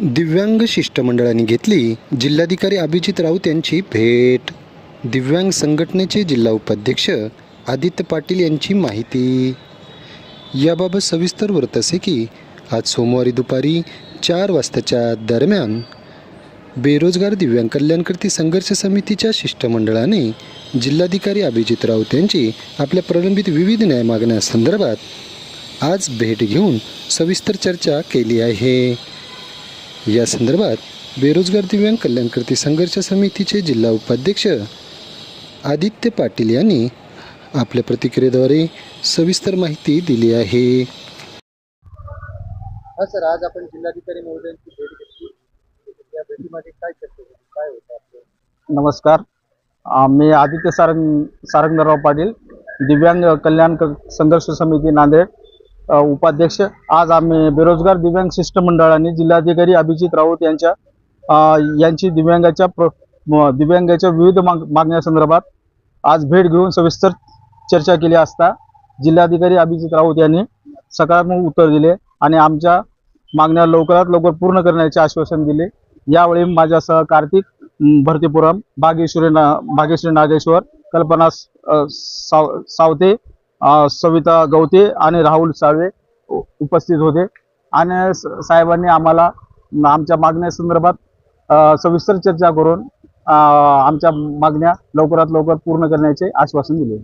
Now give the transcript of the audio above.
दिव्यांग शिष्टमंडळाने घेतली. जिल्हाधिकारी अभिजित राऊत यांची भेट. दिव्यांग संघटनेचे जिल्हा उपाध्यक्ष आदित्य पाटील यांची माहिती. याबाबत सविस्तर वृत्त असे की आज सोमवारी दुपारी चार वाजताच्या दरम्यान बेरोजगार दिव्यांग कल्याणकर्ती संघर्ष समितीच्या शिष्टमंडळाने जिल्हाधिकारी अभिजित राऊत यांची आपल्या प्रलंबित विविध न्याय मागण्यासंदर्भात आज भेट घेऊन सविस्तर चर्चा केली आहे. या संदर्भात बेरोजगार दिव्यांग कल्याणकर्ती संघर्ष समितीचे जिल्हा उपाध्यक्ष आदित्य पाटील यांनी आपल्या प्रतिक्रियेद्वारे सविस्तर माहिती दिली आहे. हा सर आज आपण जिल्हाधिकारी महोदयांची भेट घेतली. या भेटीमध्ये काय चर्चा काय होतं आपलं? नमस्कार. मी आदित्य सारंग सारंगराव पाटील दिव्यांग कल्याण संघर्ष समिती नांदेड. उपाध्यक्ष. आज आम्ही बेरोजगार दिव्यांग शिष्टमंडळाने जिल्हाधिकारी अभिजित राऊत यांच्या यांची दिव्यांगाच्या प्र दिव्यांगाच्या विविध माग मागण्यासंदर्भात आज भेट घेऊन सविस्तर चर्चा केली असता जिल्हाधिकारी अभिजित राऊत यांनी सकारात्मक उत्तर दिले आणि आमच्या मागण्या लवकरात लवकर पूर्ण करण्याचे आश्वासन दिले. यावेळी माझ्यासह कार्तिक भरतीपुरम भागेश्वरी ना भागेश्वरी नागेश्वर कल्पना साव सावते सविता गवते आणि राहुल साळवे उपस्थित होते. आणि साहेबांनी आम्हाला आमच्या मागण्यासंदर्भात सविस्तर चर्चा करून अं, आमच्या मागण्या लवकरात लवकर पूर्ण करण्याचे आश्वासन दिले.